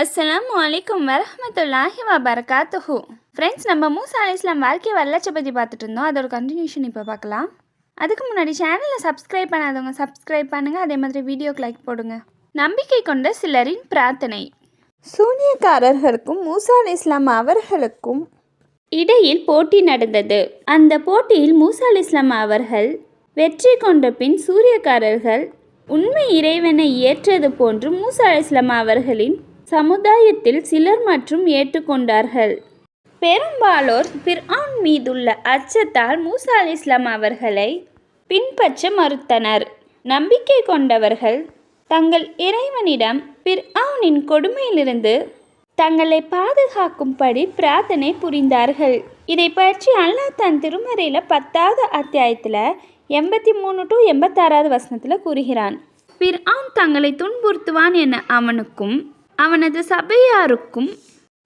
அஸ்லாம் வலைக்கம் வரமத்துல்லாஹி வபரகாத்துஹு ஃப்ரெண்ட்ஸ் நம்ம மூசா அலி இஸ்லாம் வாழ்க்கை வரலாற்றை பற்றி பார்த்துட்டு இருந்தோம். அதோட கண்டினியூஷன் இப்போ பார்க்கலாம். அதுக்கு முன்னாடி சேனலை சப்ஸ்கிரைப் பண்ணாதவங்க சப்ஸ்கிரைப் பண்ணுங்கள் அதே மாதிரி வீடியோக்கு லைக் போடுங்க. நம்பிக்கை கொண்ட சிலரின் பிரார்த்தனை. சூனியக்காரர்களுக்கும் மூசா அலி இஸ்லாம் அவர்களுக்கும் இடையில் போட்டி நடந்தது. அந்த போட்டியில் மூசா அலி இஸ்லாம் அவர்கள் வெற்றி கொண்ட பின் சூரியக்காரர்கள் உண்மை இறைவனை ஏற்றது போன்று மூசா அலி இஸ்லாம் அவர்களின் சமுதாயத்தில் சிலர் மற்றும் ஏற்றுக்கொண்டார்கள். பெரும்பாலோர் பிர்ஆன் மீதுள்ள அச்சத்தால் மூசா அலி இஸ்லாம் அவர்களை பின்பற்ற மறுத்தனர். நம்பிக்கை கொண்டவர்கள் தங்கள் இறைவனிடம் பிர்ஆனின் கொடுமையிலிருந்து தங்களை பாதுகாக்கும்படி பிரார்த்தனை புரிந்தார்கள். இதை பற்றி அல்லாஹ் தன் திருமறையில் பத்தாவது அத்தியாயத்தில் எண்பத்தி மூணு டு எண்பத்தாறாவது வசனத்தில் கூறுகிறான். பிர்ஆன் தங்களை துன்புறுத்துவான் என அவனுக்கும் அவனது சபையாருக்கும்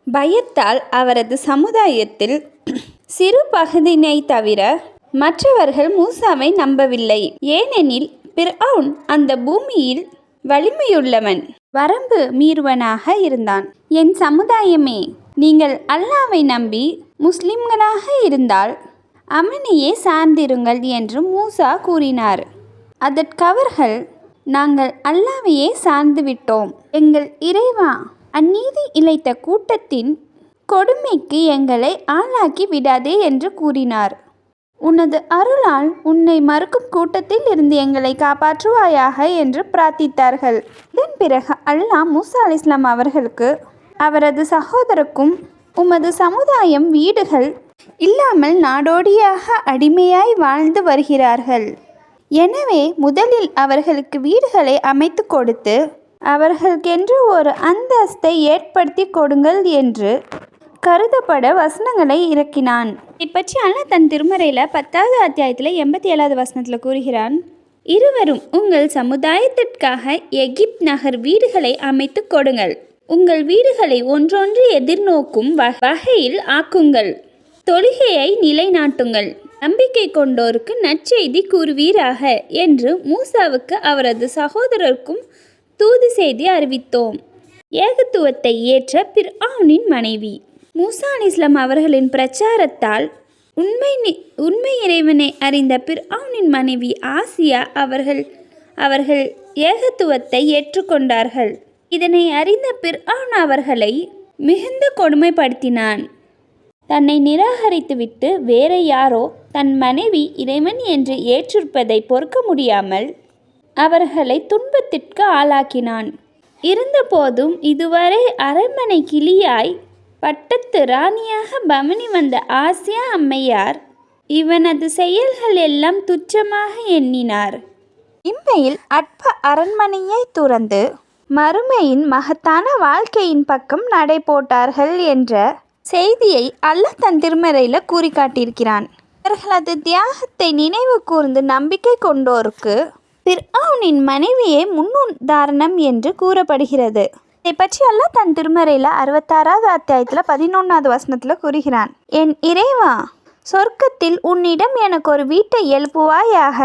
பயத்தால் அவரது சமுதாயத்தில் சிறு பகுதியினை தவிர மற்றவர்கள் மூசாவை நம்பவில்லை. ஏனெனில் பிர்அவுன் அந்த பூமியில் வலிமையுள்ளவன் வரம்பு மீறுவனாக இருந்தான். என் சமுதாயமே நீங்கள் அல்லாவை நம்பி முஸ்லிம்களாக இருந்தால் அவனையே சார்ந்திருங்கள் என்று மூசா கூறினார். அதற்கவர்கள் நாங்கள் அல்லாவையே சார்ந்து விட்டோம். எங்கள் இறைவா அந்நீதி இழைத்த கூட்டத்தின் கொடுமைக்கு எங்களை ஆளாக்கி விடாதே என்று கூறினார். உனது அருளால் உன்னை மறுக்கும் கூட்டத்தில் இருந்து எங்களை காப்பாற்றுவாயாக என்று பிரார்த்தித்தார்கள். இதன் பிறகு அல்லாஹ் மூசா அலி இஸ்லாம் அவர்களுக்கு அவரது சகோதரருக்கும் உமது சமுதாயம் வீடுகள் இல்லாமல் நாடோடியாக அடிமையாய் வாழ்ந்து வருகிறார்கள். எனவே முதலில் அவர்களுக்கு வீடுகளை அமைத்து கொடுத்து அவர்களுக்கென்று ஒரு அந்தஸ்தை ஏற்படுத்தி கொடுங்கள் என்று கருதப்பட வசனங்களை இறக்கினான். இதை பற்றி அல்லாஹ் தன் திருமறையில் பத்தாவது அத்தியாயத்தில் எண்பத்தி ஏழாவது வசனத்தில் கூறுகிறான் இருவரும் உங்கள் சமுதாயத்திற்காக எகிப்த் நகர் வீடுகளை அமைத்து கொடுங்கள். உங்கள் வீடுகளை ஒன்றொன்று எதிர்நோக்கும் வ- வகையில் ஆக்குங்கள். தொழுகையை நிலைநாட்டுங்கள். நம்பிக்கை கொண்டோருக்கு நற்செய்தி கூறுவீராக என்று மூசாவுக்கு அவரது சகோதரருக்கும் தூது செய்தி அறிவித்தோம். ஏகத்துவத்தை ஏற்ற பிர்ஆனின் மனைவி. மூசா இஸ்லாம் அவர்களின் பிரச்சாரத்தால் உண்மை நி- உண்மை இறைவனை அறிந்த பிர்ஆனின் மனைவி ஆசியா அவர்கள் அவர்கள் ஏகத்துவத்தை ஏற்றுக்கொண்டார்கள். இதனை அறிந்த பிர்ஆன் அவர்களை மிகுந்த கொடுமைப்படுத்தினான். தன்னை நிராகரித்துவிட்டு வேற யாரோ தன் மனைவி இறைவன் என்று ஏற்றிருப்பதை பொறுக்க முடியாமல் அவர்களை துன்பத்திற்கு ஆளாக்கினான். இருந்தபோதும் இதுவரை அரண்மனை கிளியாய் பட்டத்து ராணியாக பவனி வந்த ஆசியா அம்மையார் இவனது செயல்கள் எல்லாம் துச்சமாக எண்ணினார். இம்மையில் அற்ப அரண்மனையை துறந்து மறுமையின் மகத்தான வாழ்க்கையின் பக்கம் நடை போட்டார்கள் என்ற செய்தியை அல்லாஹ் தன் திருமறையில் கூறி காட்டியிருக்கிறான் இவர்களது தியாகத்தை நினைவு கூர்ந்து நம்பிக்கை கொண்டோருக்கு பிர்ஆனின் மனைவியே முன்னுதாரணம் என்று கூறப்படுகிறது. இதை பற்றி அல்லாஹ் தன் திருமறையில் அறுபத்தாறாவது அத்தியாயத்தில் பதினொன்றாவது வசனத்தில் கூறுகிறான். என் இறைவா சொர்க்கத்தில் உன்னிடம் எனக்கு ஒரு வீட்டை எழுப்புவாயாக.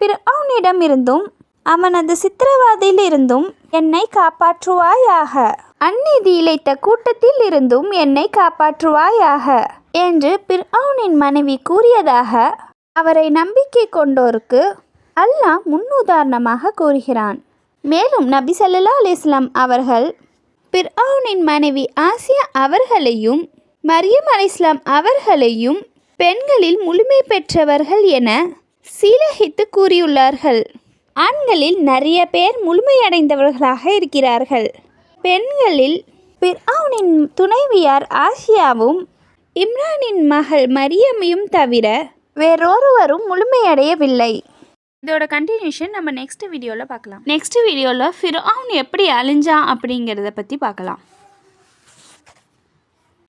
பிர்ஆனிடம் இருந்தும் அவனது சித்திரவாதையில் இருந்தும் என்னை காப்பாற்றுவாயாக. அந்நிதி இழைத்த கூட்டத்தில் இருந்தும் என்னை காப்பாற்றுவாயாக. என்று பிர்அவுனின் மனைவி கூறியதாக அவரை நம்பிக்கை கொண்டோருக்கு அல்லாஹ் முன்னுதாரணமாக கூறுகிறான். மேலும் நபி சல்லா அலிஸ்லாம் அவர்கள் பிர்அவுனின் மனைவி ஆசியா அவர்களையும் மரியம் அலிஸ்லாம் அவர்களையும் பெண்களில் முழுமை பெற்றவர்கள் என சீலகித்து கூறியுள்ளார்கள். ஆண்களில் நிறைய பேர் முழுமையடைந்தவர்களாக இருக்கிறார்கள். பெண்களில் பிர்அவுனின் துணைவியார் ஆசியாவும் இம்ரானின் மகள் மரியமையும் தவிர வேறொருவரும் முழுமையடையவில்லை. இதோட கண்டினியூஷன் நம்ம நெக்ஸ்ட் வீடியோவில் பார்க்கலாம். நெக்ஸ்ட் வீடியோவில் ஃபிர்ஆன் எப்படி அழிஞ்சான் அப்படிங்கிறத பற்றி பார்க்கலாம்.